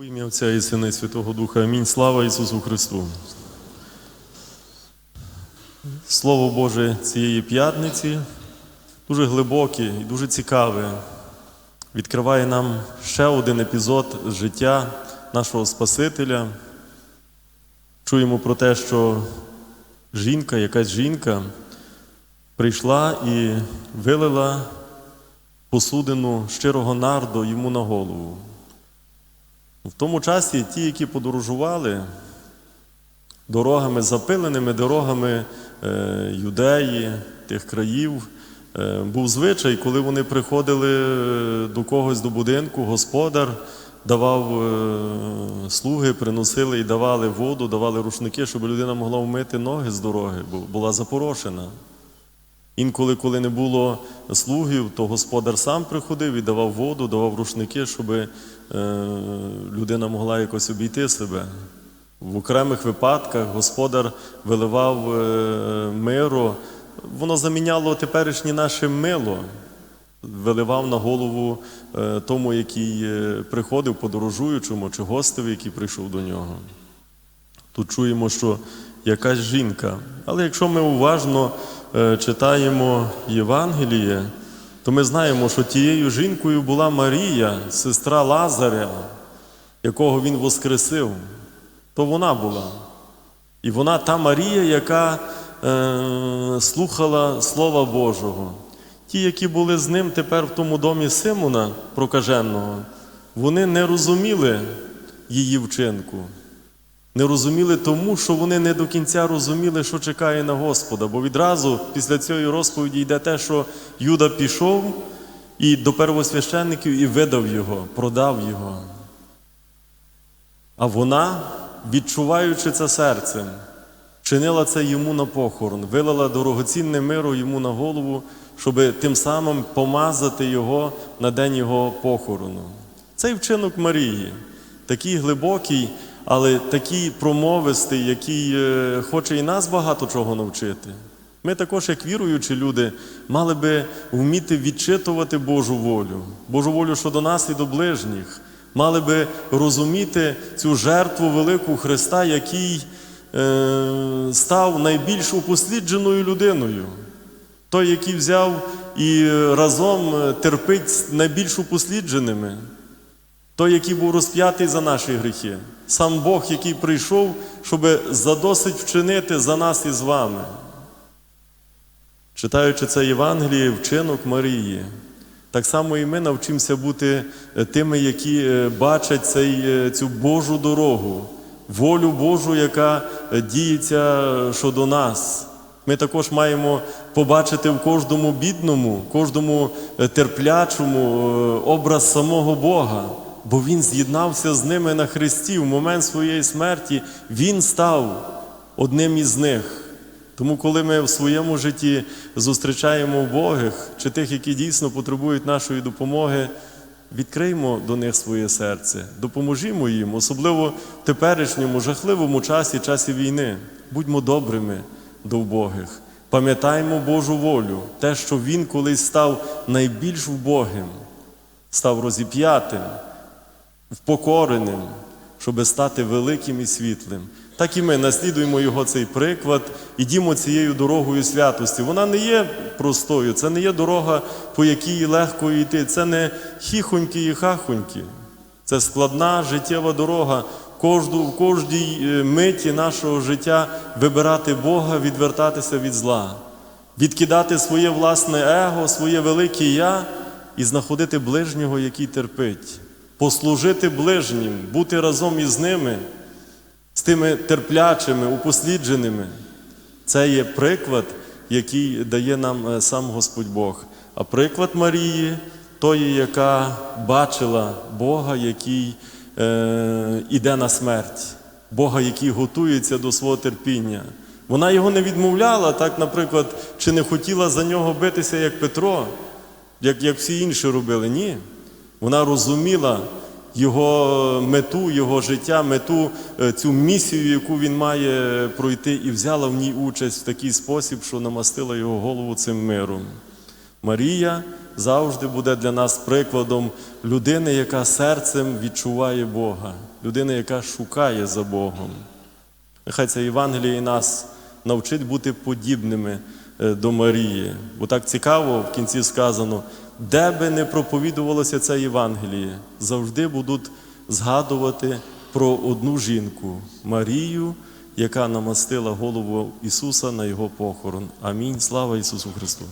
У ім'я Отця і Сина і Святого Духа. Амінь. Слава Ісусу Христу. Слово Боже цієї п'ятниці дуже глибоке і дуже цікаве. Відкриває нам ще один епізод життя нашого Спасителя. Чуємо про те, що жінка, якась жінка, прийшла і вилила посудину щирого нарду йому на голову. В тому часі ті, які подорожували дорогами, запиленими дорогами е, юдеї, тих країв, е, був звичай, коли вони приходили е, до когось до будинку, господар давав слуги, приносили і давали воду, давали рушники, щоб людина могла вмити ноги з дороги, бо була запорошена. Інколи, коли не було слугів, то господар сам приходив і давав воду, давав рушники, щоб е, людина могла якось обійти себе. В окремих випадках господар виливав е, миро, воно заміняло теперішнє наше мило, виливав на голову е, тому, який е, приходив подорожуючому чи гостеві, який прийшов до нього. Тут чуємо, що якась жінка. Але якщо ми уважно е, читаємо Євангеліє, то ми знаємо, що тією жінкою була Марія, сестра Лазаря, якого він воскресив. То вона була. І вона та Марія, яка е, слухала Слова Божого. Ті, які були з ним тепер в тому домі Симона прокаженого, вони не розуміли її вчинку. Не розуміли тому, що вони не до кінця розуміли, що чекає на Господа. Бо відразу після цієї розповіді йде те, що Юда пішов і до первосвященників і видав його, продав його. А вона, відчуваючи це серцем, чинила це йому на похорон, вилила дорогоцінне миро йому на голову, щоб тим самим помазати його на день його похорону. Цей вчинок Марії, такий глибокий, але такий промовистий, який е, хоче і нас багато чого навчити. Ми також, як віруючі люди, мали би вміти відчитувати Божу волю, Божу волю щодо нас і до ближніх, мали би розуміти цю жертву велику Христа, який е, став найбільш упослідженою людиною. Той, який взяв і разом терпить найбільш упослідженими. Той, який був розп'ятий за наші гріхи, сам Бог, який прийшов, щоб задосить вчинити за нас і з вами. Читаючи це Євангеліє, вчинок Марії, так само і ми навчимося бути тими, які е, бачать цей, е, цю Божу дорогу, волю Божу, яка е, діється щодо нас. Ми також маємо побачити в кожному бідному, кожному терплячому образ самого Бога бо Він з'єднався з ними на Христі в момент своєї смерті, Він став одним із них. Тому, коли ми в своєму житті зустрічаємо вбогих чи тих, які дійсно потребують нашої допомоги, відкриймо до них своє серце, допоможімо їм, особливо в теперішньому жахливому часі, часі війни. Будьмо добрими до вбогих. Пам'ятаймо Божу волю, те, що Він колись став найбільш вбогим, став розіп'ятим впокореним, щоб стати великим і світлим. Так і ми наслідуємо його цей приклад, ідімо цією дорогою святості. Вона не є простою, це не є дорога, по якій легко йти. Це не хіхоньки і хахоньки. Це складна життєва дорога. Кожну, в кожній миті нашого життя вибирати Бога, відвертатися від зла, відкидати своє власне его, своє велике я і знаходити ближнього, який терпить послужити ближнім, бути разом із ними, з тими терплячими, упослідженими. Це є приклад, який дає нам сам Господь Бог. А приклад Марії, тої, яка бачила Бога, який е, іде на смерть, Бога, який готується до свого терпіння. Вона його не відмовляла, так, наприклад, чи не хотіла за нього битися, як Петро, як, як всі інші робили. Ні. Вона розуміла його мету, його життя, мету, цю місію, яку він має пройти, і взяла в ній участь в такий спосіб, що намастила його голову цим миром. Марія завжди буде для нас прикладом людини, яка серцем відчуває Бога, людини, яка шукає за Богом. Нехай це Євангеліє нас навчить бути подібними е, до Марії. Бо так цікаво в кінці сказано, де би не проповідувалося це Євангеліє, завжди будуть згадувати про одну жінку Марію, яка намастила голову Ісуса на Його похорон. Амінь. Слава Ісусу Христу!